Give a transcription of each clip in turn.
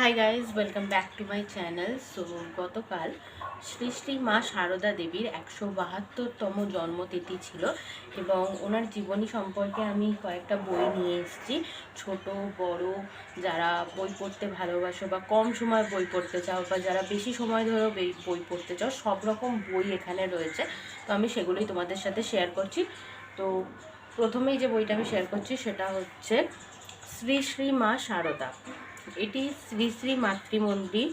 Hi guys welcome back to my channel so গতকাল শ্রী শ্রী মা সারদা দেবীর একশো বাহাত্তরতম জন্মতিথি ছিল এবং ওনার জীবনী সম্পর্কে আমি কয়েকটা বই নিয়ে এসেছি। ছোট, বড়, যারা বই পড়তে ভালোবাসো বা কম সময় বই পড়তে চাও বা যারা বেশি সময় ধরেও বই পড়তে চাও, সব রকম বই এখানে রয়েছে। তো আমি সেগুলোই তোমাদের সাথে শেয়ার করছি। তো প্রথমেই যে বইটা আমি শেয়ার করছি সেটা হচ্ছে শ্রী শ্রী মা সারদা। এটি শ্রী শ্রী মাতৃমন্দির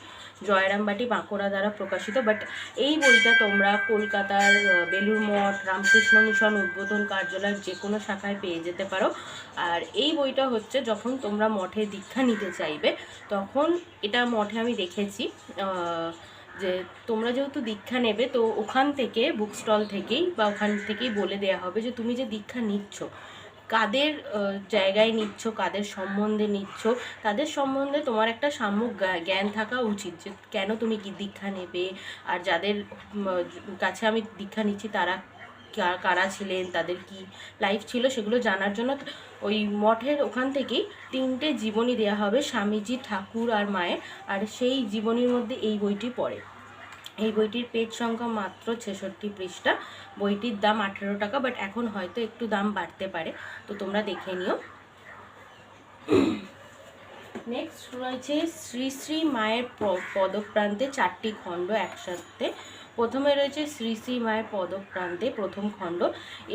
জয়রামবাটি বাঁকুড়া দ্বারা প্রকাশিত বাট এই বইটা তোমরা কলকাতার বেলুর মঠ, রামকৃষ্ণ মিশন, উদ্বোধন কার্যালয়ের যে কোনো শাখায় পেয়ে যেতে পারো। আর এই বইটা হচ্ছে যখন তোমরা মঠে দীক্ষা নিতে চাইবে, তখন এটা মঠে আমি দেখেছি যে তোমরা যেহেতু দীক্ষা নেবে, তো ওখান থেকে বুক স্টল থেকেই বা ওখান থেকেই বলে দেওয়া হবে যে তুমি যে দীক্ষা নিচ্ছ কাদের জায়গায় নিচ্ছ, কাদের সম্বন্ধে নিচ্ছ, তাদের সম্বন্ধে তোমার একটা সাম্যক জ্ঞান থাকা উচিত যে কেন তুমি কি দীক্ষা নেবে আর যাদের কাছে আমি দীক্ষা নিচ্ছি তারা কারা ছিলেন, তাদের কি লাইফ ছিল সেগুলো জানার জন্য ওই মঠের ওখান থেকেই তিনটে জীবনী দেওয়া হবে স্বামীজি, ঠাকুর আর মায়ের, আর সেই জীবনীর মধ্যে এই বইটি পড়ে। এই বইটির পেজ সংখ্যা মাত্র ছেষট্টি পৃষ্ঠা। বইটির দাম আঠেরো টাকা বাট এখন হয়তো একটু দাম বাড়তে পারে। তো তোমরা দেখে নিও। নেক্সট রয়েছে শ্রী শ্রী মায়ের পদপ্রান্তে চারটি খণ্ড একসাথে। প্রথমে রয়েছে শ্রী শ্রী মায়ের পদপ্রান্তে প্রথম খণ্ড।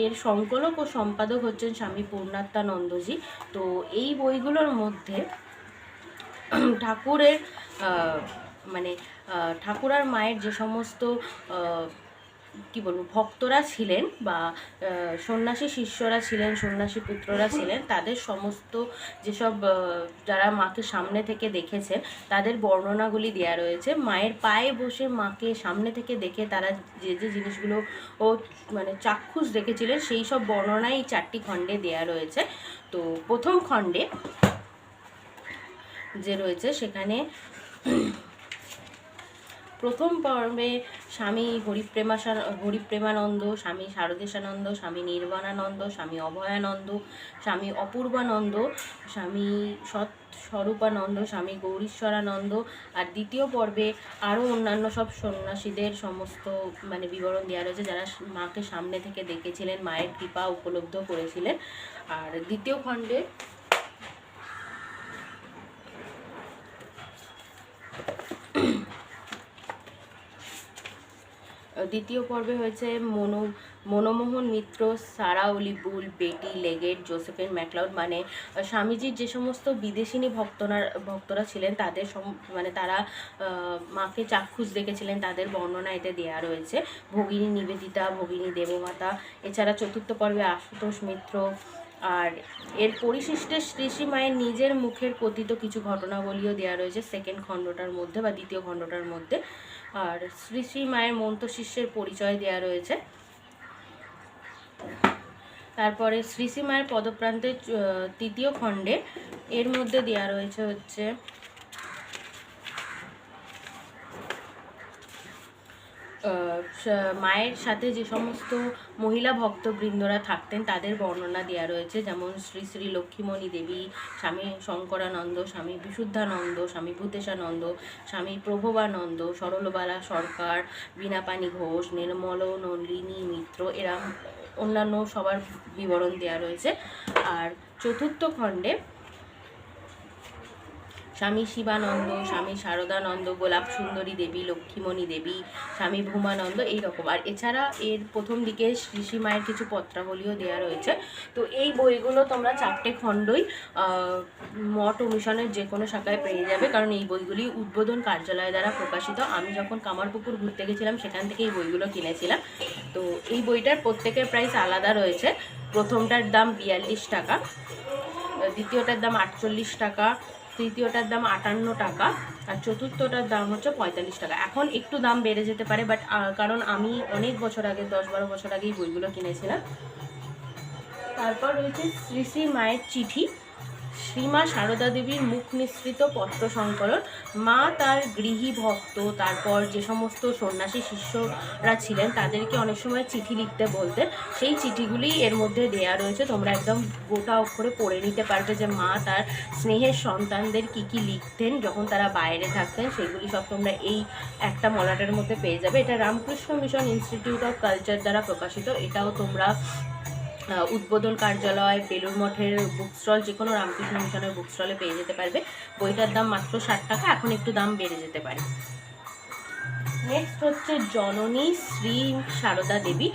এর সংকলক ও সম্পাদক হচ্ছেন স্বামী পূর্ণাত্মানন্দজি। তো এই বইগুলোর মধ্যে ঠাকুরের মানে ঠাকুরার মায়ের যে সমস্ত কি বলব, ভক্তরা ছিলেন বা সন্ন্যাসী শিষ্যরা ছিলেন, সন্ন্যাসী পুত্ররা ছিলেন, তাদের সমস্ত যেসব যারা মাকে সামনে থেকে দেখেছেন, তাদের বর্ণনাগুলি দেওয়া রয়েছে। মায়ের পায়ে বসে মাকে সামনে থেকে দেখে তারা যে যে জিনিসগুলো, ও মানে চাক্ষুষ দেখেছিলেন, সেই সব বর্ণনাই এই চারটি খণ্ডে দেওয়া রয়েছে। তো প্রথম খণ্ডে যে রয়েছে, সেখানে প্রথম পর্বে স্বামী হরিপ্রেমাশা হরিপ্রেমানন্দ স্বামী শারদেশানন্দ স্বামী নির্বাণানন্দ, স্বামী অভয়ানন্দ, স্বামী অপূর্বানন্দ, স্বামী সৎ স্বরূপানন্দ স্বামী গৌরীশ্বরানন্দ আর দ্বিতীয় পর্বে আরও অন্যান্য সব সন্ন্যাসীদের সমস্ত মানে বিবরণ দেওয়া রয়েছে যারা মাকে সামনে থেকে দেখেছিলেন, মায়ের কৃপা উপলব্ধ করেছিলেন। আর দ্বিতীয় খণ্ডে দ্বিতীয় পর্বে হয়েছে মনো, মনমোহন মিত্র, সারা অলি বুল, বেটি, লেগেট জোসেফিন ম্যাকলাউড মানে স্বামীজির যে সমস্ত বিদেশিনী ভক্তরা ভক্তরা ছিলেন, তাদের মানে তারা মাকে চাক্ষুষ দেখেছিলেন, তাদের বর্ণনা এতে দেওয়া রয়েছে। ভগিনী নিবেদিতা, ভগিনী দেবমাতা, এছাড়া চতুর্থ পর্বে আশুতোষ মিত্র আর এর পরিশিষ্টে শ্রী শ্রী মায়ের নিজের মুখের কথিত কিছু ঘটনাবলীও দেওয়া রয়েছে সেকেন্ড খণ্ডটার মধ্যে বা দ্বিতীয় খণ্ডটার মধ্যে। আর শ্রী শ্রী মায়ের মন্ত্র শিষ্যের পরিচয় দেওয়া রয়েছে। তারপরে শ্রী শ্রী মায়ের পদপ্রান্তের তৃতীয় খণ্ডে এর মধ্যে দেওয়া রয়েছে হচ্ছে আহ, স- মায়ের সাথে যে সমস্ত মহিলা ভক্তবৃন্দরা থাকতেন, তাদের বর্ণনা দেওয়া রয়েছে। যেমন শ্রী শ্রী লক্ষ্মীমণি দেবী, স্বামী শঙ্করানন্দ, স্বামী বিশুদ্ধানন্দ, স্বামী ভূতেশানন্দ, স্বামী প্রভবানন্দ সরলবালা সরকার বীণাপানি ঘোষ, নির্মল নলিনী মিত্র, এরা অন্যান্য সবার বিবরণ দেওয়া রয়েছে। আর চতুর্থ খণ্ডে স্বামী শিবানন্দ, স্বামী শারদানন্দ, গোলাপ সুন্দরী দেবী, লক্ষ্মীমণি দেবী, স্বামী ভূমানন্দ এইরকম আর এছাড়া এর প্রথম দিকে শ্রী মায়ের কিছু পত্রাবলীও দেওয়া রয়েছে। তো এই বইগুলো তোমরা চারটে খণ্ডই মঠ ও যে কোনো শাখায় পেয়ে যাবে। কারণ এই বইগুলি উদ্বোধন কার্যালয় দ্বারা প্রকাশিত। আমি যখন কামারপুকুর ঘুরতে গেছিলাম, সেখান থেকে এই বইগুলো কিনেছিলাম। তো এই বইটার প্রত্যেকের প্রাইস আলাদা রয়েছে। প্রথমটার দাম বিয়াল্লিশ টাকা, দ্বিতীয়টার দাম আটচল্লিশ টাকা তৃতীয়টার দাম আটান্ন টাকা, আর চতুর্থটার দাম হচ্ছে পঁয়তাল্লিশ টাকা। এখন একটু দাম বেড়ে যেতে পারে বাট কারণ আমি অনেক বছর আগে, দশ বারো বছর আগেই বইগুলো কিনেছিলাম। তারপর রয়েছে শ্রী শ্রী মায়ের চিঠি। শ্রীমা সারদা দেবীর মুখ নিঃসৃত পত্র সংকলন মা তার গৃহী ভক্ত। তারপর যে সমস্ত সন্ন্যাসী শিষ্যরা ছিলেন, তাদেরকে অনেক সময় চিঠি লিখতে বলতেন। সেই চিঠিগুলি এর মধ্যে দেয়া রয়েছে। তোমরা একদম গোটা অক্ষরে পড়ে নিতে পারবে যে মা তার স্নেহের সন্তানদের কি কি লিখতেন, যখন তারা বাইরে থাকতেন। সেগুলি সব তোমরা এই একটা মলাটের মধ্যে পেয়ে যাবে। এটা Ramakrishna Mission Institute of Culture দ্বারা প্রকাশিত। এটাও তোমরা উদ্বোধন কার্যালয় বেলুর মঠের বুক স্টল যে কোনো রামকৃষ্ণ মিশনের বুক স্টলে পেয়ে যেতে পারবে। বইটার দাম মাত্র ষাট টাকা, এখন একটু দাম বেড়ে যেতে পারে। নেক্সট হচ্ছে জননী শ্রী সারদা দেবী।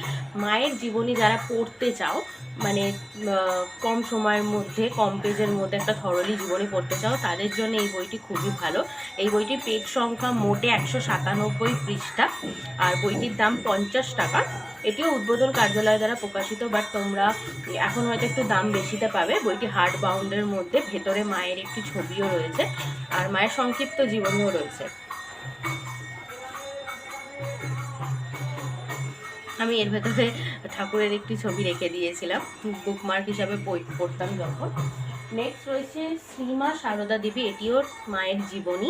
মায়ের জীবনী যারা পড়তে চাও মানে কম সময়ের মধ্যে, কম পেজের মধ্যে একটা থরলি জীবনী পড়তে চাও, তাদের জন্য এই বইটি খুবই ভালো। এই বইটির পেজ সংখ্যা মোটে একশো সাতানব্বই পৃষ্ঠা, আর বইটির দাম পঞ্চাশ টাকা। এটিও উদ্বোধন কার্যালয় দ্বারা প্রকাশিত বাট তোমরা এখন হয়তো একটু দাম বেশিতে পাবে। বইটি হার্ড বাউন্ডের মধ্যে, ভেতরে মায়ের একটি ছবিও রয়েছে, আর মায়ের সংক্ষিপ্ত জীবনীও রয়েছে। আমি এর ভেতরে ঠাকুরের একটি ছবি রেখে দিয়েছিলাম বুকমার্ক হিসাবে পড়তাম যখন। নেক্সট রয়েছে শ্রীমা সারদা দেবী এটিও মায়ের জীবনী।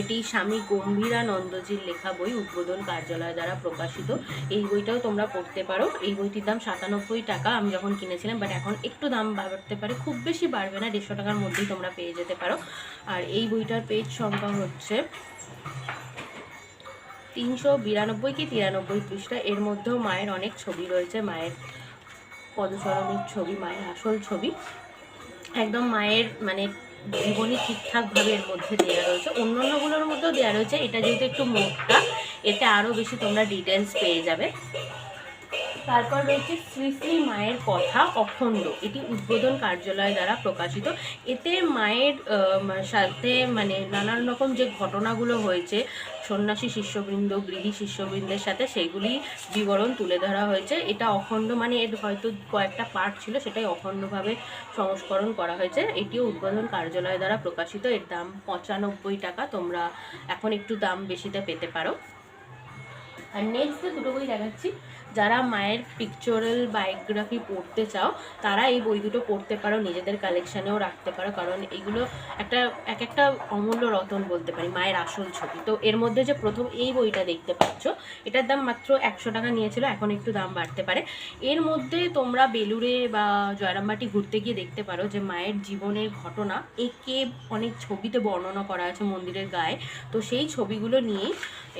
এটি স্বামী গম্ভীরানন্দজির লেখা বই, উদ্বোধন কার্যালয় দ্বারা প্রকাশিত। এই বইটাও তোমরা পড়তে পারো। এই বইটির দাম সাতানব্বই টাকা, আমি যখন কিনেছিলাম বাট এখন একটু দাম বাড়তে পারে, খুব বেশি বাড়বে না, দেড়শো টাকার মধ্যেই তোমরা পেয়ে যেতে পারো। আর এই বইটার পেজ সংখ্যা হচ্ছে তিনশো বিরানব্বই কি তিরানব্বই পৃষ্ঠা। এর মধ্যেও মায়ের অনেক ছবি রয়েছে, মায়ের পদসরণীর ছবি, মায়ের আসল ছবি। একদম মায়ের মানে জীবনী ঠিকঠাকভাবে এর মধ্যে দেওয়া রয়েছে। অন্য অন্যগুলোর মধ্যেও দেওয়া রয়েছে। এটা যেহেতু একটু মোটা, এতে আরও বেশি তোমরা ডিটেলস পেয়ে যাবে। তারপর রয়েছে শ্রী শ্রী মায়ের কথা অখণ্ড। এটি উদ্বোধন কার্যালয় দ্বারা প্রকাশিত। এতে মায়ের সাথে মানে নানান রকম যে ঘটনাগুলো হয়েছে, সন্ন্যাসী শিষ্যবৃন্দ, গৃহী শিষ্যবৃন্দের সাথে সেগুলি বিবরণ তুলে ধরা হয়েছে। এটা অখণ্ড মানে এর হয়তো কয়েকটা পার্ট ছিল, সেটাই অখণ্ডভাবে সংস্করণ করা হয়েছে। এটিও উদ্বোধন কার্যালয় দ্বারা প্রকাশিত। এর দাম পঁচানব্বই টাকা। তোমরা এখন একটু দাম বেশিতে পেতে পারো। আর নেক্সট দুটো বই দেখাচ্ছি। যারা মায়ের পিকচারাল বায়োগ্রাফি পড়তে চাও, তারা এই বই দুটো পড়তে পারো, নিজেদের কালেকশানেও রাখতে পারো, কারণ এগুলো একটা, এক একটা অমূল্য রতন বলতে পারি, মায়ের আসল ছবি। তো এর মধ্যে যে প্রথম এই বইটা দেখতে পাচ্ছ, এটার দাম মাত্র একশো টাকা নিয়েছিল, এখন একটু দাম বাড়তে পারে। এর মধ্যে তোমরা বেলুড়ে বা জয়রামবাটি ঘুরতে গিয়ে দেখতে পারো যে মায়ের জীবনের ঘটনা। একে অনেক ছবিতে বর্ণনা করা আছে মন্দিরের গায়ে। তো সেই ছবিগুলো নিয়েই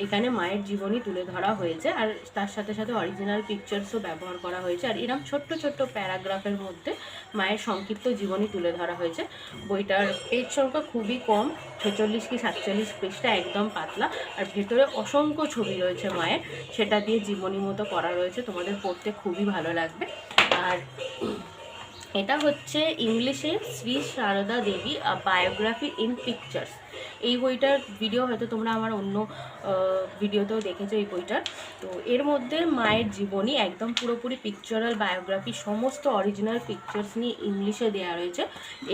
এখানে মায়ের জীবনী তুলে ধরা হয়েছে আর তার সাথে সাথে অরিজিনাল পিকচার্সও ব্যবহার করা হয়েছে আর এরকম ছোট্ট ছোট্ট প্যারাগ্রাফের মধ্যে মায়ের সংক্ষিপ্ত জীবনী তুলে ধরা হয়েছে। বইটার পেজ সংখ্যা খুবই কম, ছেচল্লিশ কি সাতচল্লিশ পেজটা একদম পাতলা। আর ভেতরে অসংখ্য ছবি রয়েছে মায়ের, সেটা দিয়ে জীবনী মতো করা রয়েছে। তোমাদের পড়তে খুবই ভালো লাগবে। আর এটা হচ্ছে ইংলিশে Shri Sarada Devi biography in pictures এই বইটার ভিডিও হয়তো তোমরা আমার অন্য ভিডিওতেও দেখেছ এই বইটার। তো এর মধ্যে মায়ের জীবনী একদম পুরোপুরি পিকচারাল বায়োগ্রাফি সমস্ত অরিজিনাল পিকচার্স নিয়ে ইংলিশে দেওয়া রয়েছে।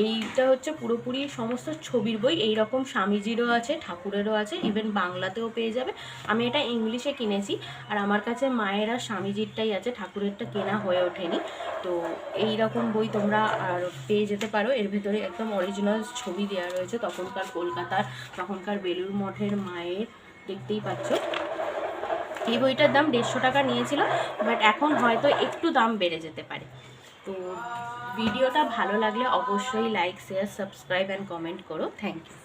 এইটা হচ্ছে পুরোপুরি সমস্ত ছবির বই। এই রকম স্বামীজিরও আছে, ঠাকুরেরও আছে ইভেন বাংলাতেও পেয়ে যাবে। আমি এটা ইংলিশে কিনেছি, আর আমার কাছে মায়ের আর স্বামীজিরটাই আছে, ঠাকুরেরটা কেনা হয়ে ওঠেনি। তো এই রকম বই তোমরা আর পেয়ে যেতে পারো। এর ভেতরে একদম অরিজিনাল ছবি দেওয়া রয়েছে তখনকার কলকাতার, তখনকার বেলুর মঠের মায়ের, দেখতেই পাচ্ছ। এই বইটার দাম দেড়শো টাকা নিয়েছিল বাট এখন হয়তো একটু দাম বেড়ে যেতে পারে। তো ভিডিওটা ভালো লাগলে অবশ্যই like share subscribe and comment করো। Thank you